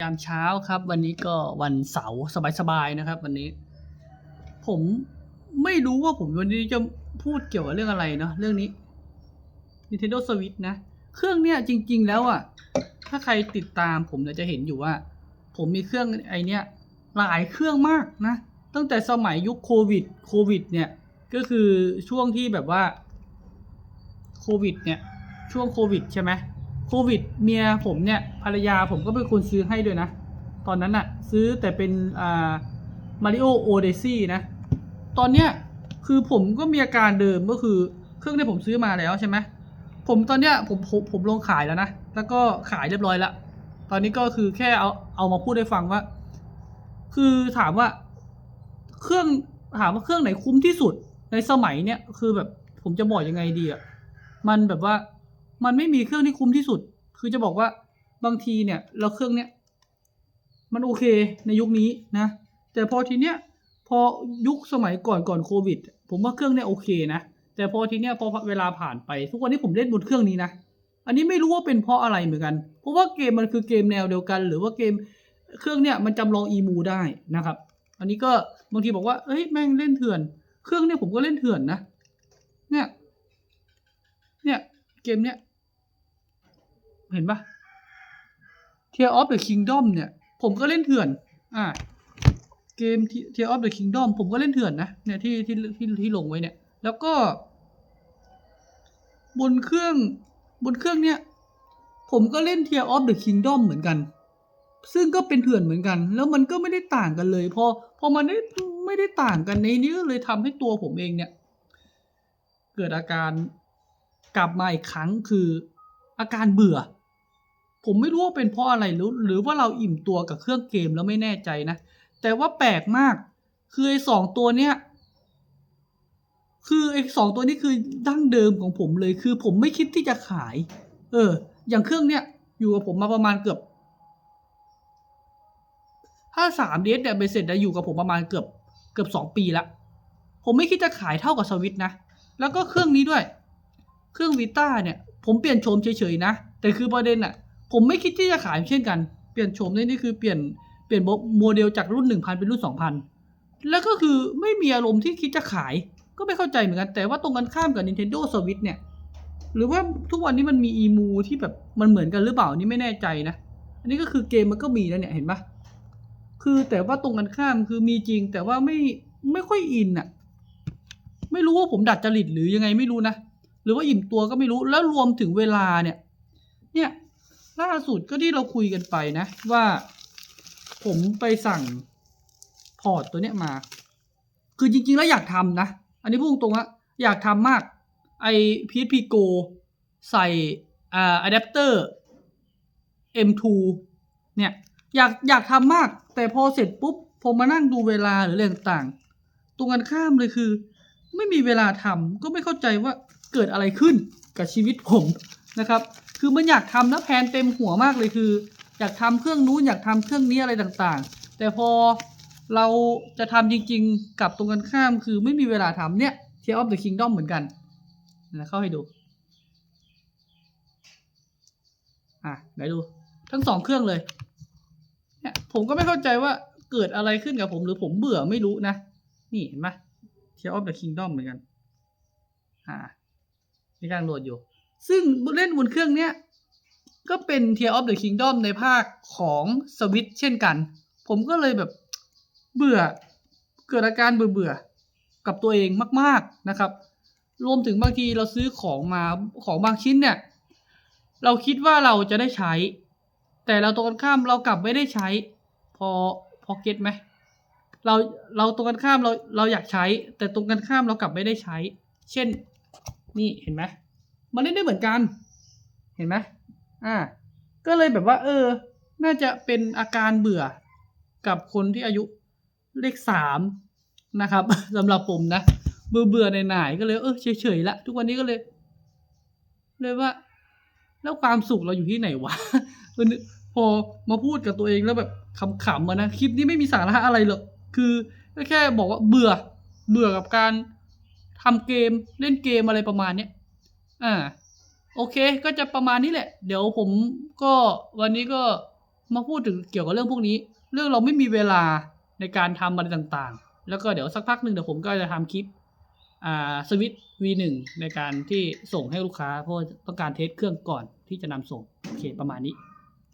ยามเช้าครับ วันนี้ก็วันเสาร์สบายๆนะครับ วันนี้ ผมไม่รู้ว่าผมวันนี้จะพูดเกี่ยวกับเรื่องอะไรเนาะเรื่องนี้ Nintendo Switch นะ เครื่องเนี้ยจริง ๆ แล้วอะถ้าใครติดตามผมเนี่ยจะเห็นอยู่ว่า ผมมีเครื่องไอเนี้ยหลายเครื่องมากนะ ตั้งแต่สมัยยุคโควิดโควิด เนี่ย ก็คือช่วงที่แบบว่าโควิด เนี่ย ช่วงโควิด ใช่ไหม โควิดเมียผมเนี่ยภรรยาผมก็เป็นคนซื้อให้ด้วยนะ ตอนนั้นอะซื้อแต่เป็นอ่ามาริโอโอเดซี่นะ ตอนเนี้ยคือผมก็มีอาการเดิมก็คือเครื่องที่ผมซื้อมาแล้วใช่ไหมผมตอนเนี้ยผมผมผมลงขายแล้วนะ แล้วก็ขายเรียบร้อยล้วตอนนี้ก็คือแค่เอาเอามาพูดให้ฟังว่า คือถามว่า เครื่องถามว่าเครื่องไหนคุ้มที่สุดในสมัยเนี้ยคือแบบผมจะบอกยังไงดีอะมันแบบว่า มันไม่มีเครื่องที่คุ้มที่สุด คือจะบอกว่าบางทีเนี่ยเราเครื่องเนี้ยมันโอเคในยุคนี้นะ แต่พอทีเนี้ยพอยุคสมัยก่อนก่อนโควิด ผมว่าเครื่องเนี้ยโอเคนะ แต่พอทีเนี้ยพอเวลาผ่านไป ทุกวันนี้ผมเล่นบนเครื่องนี้นะ อันนี้ไม่รู้ว่าเป็นเพราะอะไรเหมือนกัน เพราะว่าเกมมันคือเกมแนวเดียวกัน หรือว่าเกมเครื่องเนี้ยมันจำลองอีมูได้นะครับ อันนี้ก็บางทีบอกว่า เอ้ยแม่งเล่นเถื่อน เครื่องเนี้ยผมก็เล่นเถื่อนนะ เนี่ย เนี่ยเกมเนี้ย เห็นปะ Tear of the Kingdom เนี่ย ผมก็เล่นเถื่อน อ่า เกม Tear of the Kingdom ผมก็เล่นเถื่อนนะ เนี่ยที่ที่ที่ที่ลงไว้เนี่ย แล้วก็ บนเครื่องบนเครื่องเนี่ย ผมก็เล่น Tear of the Kingdom เหมือนกัน ซึ่งก็เป็นเถื่อนเหมือนกัน แล้วมันก็ไม่ได้ต่างกันเลย พอพอมันไม่ไม่ได้ต่างกันในนี้เลยทำให้ตัวผมเองเนี่ย เกิดอาการกลับมาอีกครั้งคืออาการเบื่อ ผมไม่รู้ว่าเป็นเพราะอะไรหรือหรือว่าเราอิ่มตัวกับเครื่องเกมแล้วไม่แน่ใจนะ แต่ว่าแปลกมาก คือไอ้สองตัวเนี้ยคือไอ้สองตัวนี้คือดั้งเดิมของผมเลย คือผมไม่คิดที่จะขาย เออ อย่างเครื่องเนี้ยอยู่กับผมมาประมาณเกือบ ถ้าสามเดสเนี่ยเบสเสร็จะอยู่กับผมประมาณเกือบเกือบสองปีละ ผมไม่คิดจะขายเท่ากับสวิตนะ แล้วก็เครื่องนี้ด้วย เครื่องวีต้าเนี่ย ผมเปลี่ยนโฉมเฉยๆนะ แต่คือประเด็นอะ ผมไม่คิดที่จะขายเช่นกัน เปลี่ยนโฉมนี่นี่คือเปลี่ยนเปลี่ยนโมเดลจากรุ่นหนึ่งพันเป็นรุ่นสองพันแล้วก็คือไม่มีอารมณ์ที่คิดจะขาย ก็ไม่เข้าใจเหมือนกัน แต่ว่าตรงกันข้ามกับ Nintendo Switch เนี่ย หรือว่าทุกวันนี้มันมีอีมูที่แบบมันเหมือนกันหรือเปล่านี่ไม่แน่ใจนะ อันนี้ก็คือเกมมันก็มีแล้วเนี่ยเห็นปะคือแต่ว่าตรงกันข้ามคือมีจริง แต่ว่าไม่ไม่ค่อยอินอะไม่รู้ว่าผมดัดจริตหรือยังไงไม่รู้นะ หรือว่าอิ่มตัวก็ไม่รู้ แล้วรวมถึงเวลาเนี่ย เนี่ย ล่าสุดก็ที่เราคุยกันไปนะ ว่าผมไปสั่งพอร์ตตัวเนี้ยมา คือจริง ๆ แล้วอยากทำนะ อันนี้พูดตรงๆว่าอยากทำมากไอ PSP Go ใส่อ่าอะแดปเตอร์ M2 เนี่ยอยากอยากทำมาก แต่พอเสร็จปุ๊บพอมานั่งดูเวลาหรืออะไรต่างๆตรงกันข้ามเลยคือ ไม่มีเวลาทำก็ไม่เข้าใจว่าเกิดอะไรขึ้นกับชีวิตผม นะครับ คือมันอยากทำนะแพนเต็มหัวมากเลยคือ อยากทำเครื่องนู้นอยากทำเครื่องนี้อะไรต่างๆ แต่พอเราจะทำจริงๆกับตรงกันข้ามคือไม่มีเวลาทำเนี่ย Tear of the Kingdom เหมือนกันนะเข้าให้ดูอะไหนดูทั้งสองเครื่องเลยเนี่ยผมก็ไม่เข้าใจว่าเกิดอะไรขึ้นกับผมหรือผมเบื่อไม่รู้นะ นี่เห็นไหม Tear of the Kingdom เหมือนกัน อ่ามีการโหลดอยู่ ซึ่งเล่นบนเครื่องเนี้ย ก็เป็น Tear of the Kingdom ในภาคของ Switch เช่นกัน ผมก็เลยแบบเบื่อเกิดอาการเบื่อเบื่อๆกับตัวเองมาก ๆนะครับ รวมถึงบางทีเราซื้อของมาของบางชิ้นเนี่ย เราคิดว่าเราจะได้ใช้ แต่เราตรงกันข้ามเรากลับไม่ได้ใช้ พอพอเก็ตไหมเราเราตรงกันข้ามเราเราอยากใช้ แต่ตรงกันข้ามเรากลับไม่ได้ใช้ เช่น นี่เห็นไหม มันเล่นได้เหมือนกัน เห็นไหมอ่า ก็เลยแบบว่า เออ น่าจะเป็นอาการเบื่อกับคนที่อายุเลขสามนะครับสำหรับผมนะ เบื่อเบื่อในหน่ายๆก็เลย เออเฉยๆละทุกวันนี้ก็เลย เลยว่า แล้วความสุขเราอยู่ที่ไหนวะพอมาพูดกับตัวเองแล้วแบบขำๆมานะคลิปนี้ไม่มีสาระอะไรหรอกคือก็แค่บอกว่าเบื่อ เบื่อกับการทำเกมเล่นเกมอะไรประมาณเนี้ย อ่าโอเคก็จะประมาณนี้แหละ เดี๋ยวผมก็วันนี้ก็มาพูดถึงเกี่ยวกับเรื่องพวกนี้ เรื่องเราไม่มีเวลาในการทำอะไรต่างๆ แล้วก็เดี๋ยวสักพักหนึ่งเดี๋ยวผมก็จะทำคลิปอ่าสวิต V1 ในการที่ส่งให้ลูกค้าเพราะต้องการเทสเครื่องก่อนที่จะนำส่ง โอเคประมาณนี้